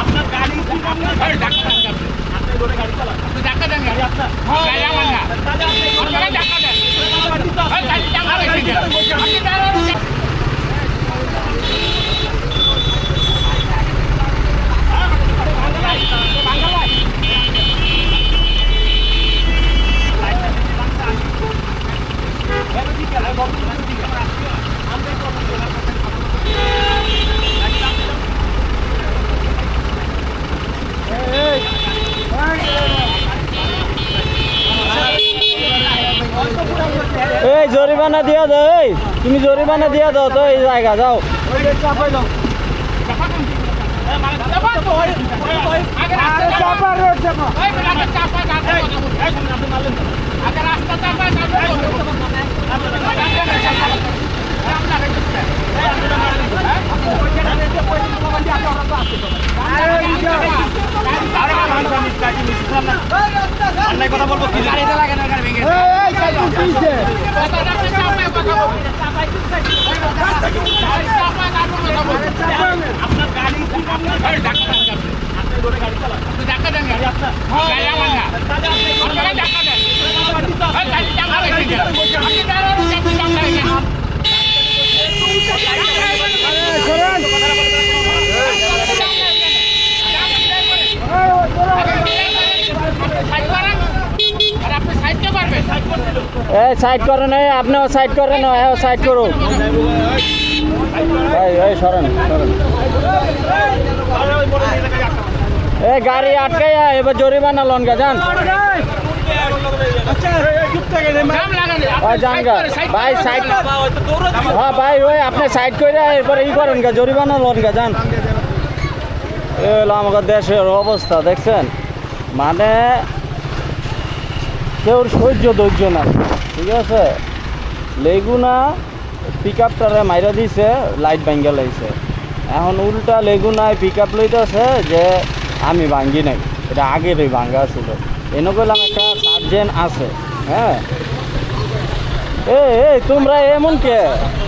আপনার গাড়ি ডাক্তার আপনি গাড়ি চালান আপনি ডাক্তার দেন গাড়ি আপনার আমার না আপনারা ডাক্তার দেন ওই গাড়ি চাপা রেখে দেন আপনি দাঁড়ান এই জরিমানা দিয়া দাও তুমি জরিমানা দিয়া দাও তো এই জায়গা যাও ওই যে চাপাইলো আগে আরে রাস্তা Vai pagar, vai pagar, vai pagar. Vai dar vai pagar. এই সাইড করেন এই আপনিও সাইড করেন হ্যাঁ সাইড করুন এই এই, সরেন এই গাড়ি আটকাইয়া এবার জরিমানা গা যান। ভাই সাইড হ্যাঁ ভাই, ওই, আপনি সাইড এ দেশের অবস্থা, দেখছেন? মানে কেউ সহ্য ধৈর্য না ঠিক আছে? লেগুনা পিক আপটারে মাইরা দিছে লাইট ভাঙ্গা লাইছে। এখন উল্টা লেগুনায় পিক আপ লইতেছে যে আমি ভাঙ্গি নাই। এটা আগেরই ভাঙ্গা ছিল। এনে একটা সার্জেন্ট আছে হ্যাঁ? এ তোমরা এমন কে?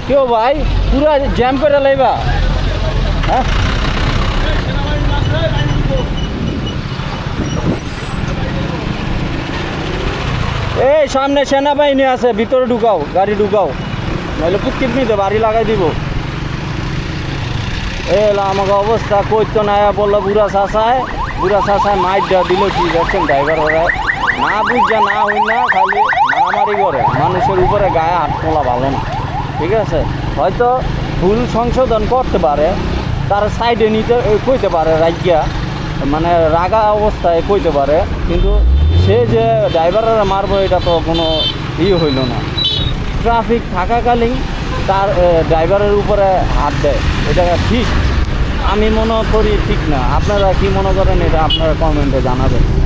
কেউ ভাই? পুরা জ্যাম করে লাইবা। হ্যাঁ? এই সামনে সেনাবাহিনী আছে, ভিতরে ঢুকাও, গাড়ি ঢুকাও। নইলে পুটকিট নিতে, বাড়ি লাগাই দিব। এলা আমাকে অবস্থা কইতো না বলল, বুড়া চাষায় বুড়া চাষায় মাইট দেওয়া দিল কি দেখছেন ড্রাইভার ওরা না বুঝছে না হই না খালি মারামারি করে। মানুষের উপরে গায়ে হাত তোলা ভালো না। ঠিক আছে? হয়তো ভুল সংশোধন করতে পারে, তার সাইডে নিতে, কইতে পারে রাজ্ঞা মানে রাগা অবস্থায় কইতে পারে, কিন্তু সে যে ড্রাইভাররা মারবো, এটা তো কোনো ইয়ে হইল না। ট্রাফিক থাকাকালীন তার ড্রাইভারের উপরে হাত দেয়। এটা ঠিক। আমি মনে করি ঠিক না। আপনারা কি মনে করেন, এটা আপনারা কমেন্টে জানাবেন।